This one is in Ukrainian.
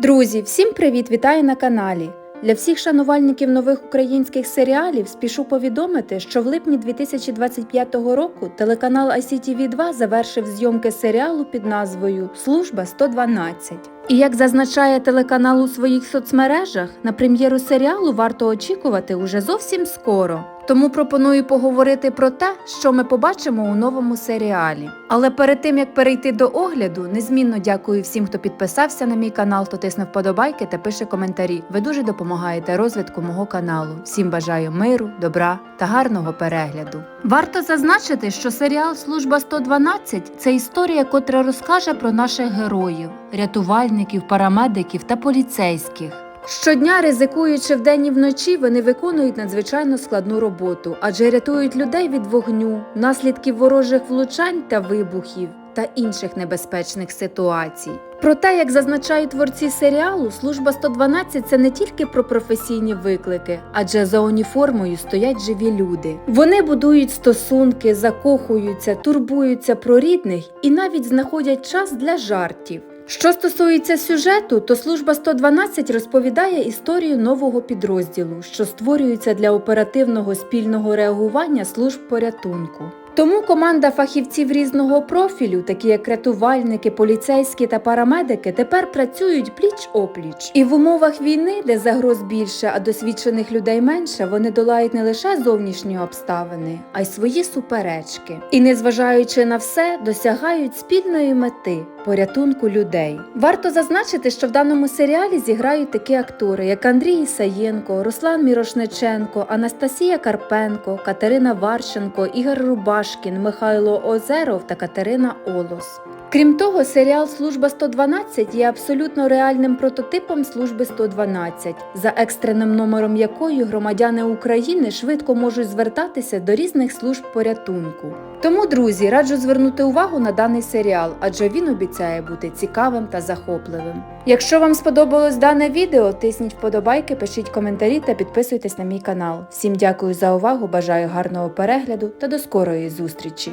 Друзі, всім привіт! Вітаю на каналі. Для всіх шанувальників нових українських серіалів спішу повідомити, що в липні 2025 року телеканал ICTV 2 завершив зйомки серіалу під назвою Служба 112. І як зазначає телеканал у своїх соцмережах, на прем'єру серіалу варто очікувати уже зовсім скоро. Тому пропоную поговорити про те, що ми побачимо у новому серіалі. Але перед тим як перейти до огляду, незмінно дякую всім, хто підписався на мій канал, хто тисне вподобайки та пише коментарі. Ви дуже допомагаєте розвитку мого каналу. Всім бажаю миру, добра та гарного перегляду. Варто зазначити, що серіал Служба 112 це історія, котра розкаже про наших героїв, рятувальників, парамедиків та поліцейських. Щодня, ризикуючи вдень і вночі, вони виконують надзвичайно складну роботу, адже рятують людей від вогню, наслідків ворожих влучань та вибухів та інших небезпечних ситуацій. Проте, як зазначають творці серіалу, служба 112 – це не тільки про професійні виклики, адже за уніформою стоять живі люди. Вони будують стосунки, закохуються, турбуються про рідних і навіть знаходять час для жартів. Що стосується сюжету, то служба 112 розповідає історію нового підрозділу, що створюється для оперативного спільного реагування служб порятунку. Тому команда фахівців різного профілю, такі як рятувальники, поліцейські та парамедики, тепер працюють пліч опліч. І в умовах війни, де загроз більше, а досвідчених людей менше, вони долають не лише зовнішні обставини, а й свої суперечки. І незважаючи на все, досягають спільної мети порятунку людей. Варто зазначити, що в даному серіалі зіграють такі актори, як Андрій Ісаєнко, Руслан Мірошниченко, Анастасія Карпенко, Катерина Варченко, Ігор Рубашкін, Михайло Озеров та Катерина Олос. Крім того, серіал Служба 112 є абсолютно реальним прототипом служби 112, за екстреним номером якої громадяни України швидко можуть звертатися до різних служб порятунку. Тому, друзі, раджу звернути увагу на даний серіал, адже він обіцяє бути цікавим та захопливим. Якщо вам сподобалось дане відео, тисніть вподобайки, пишіть коментарі та підписуйтесь на мій канал. Всім дякую за увагу, бажаю гарного перегляду та до скорої зустрічі!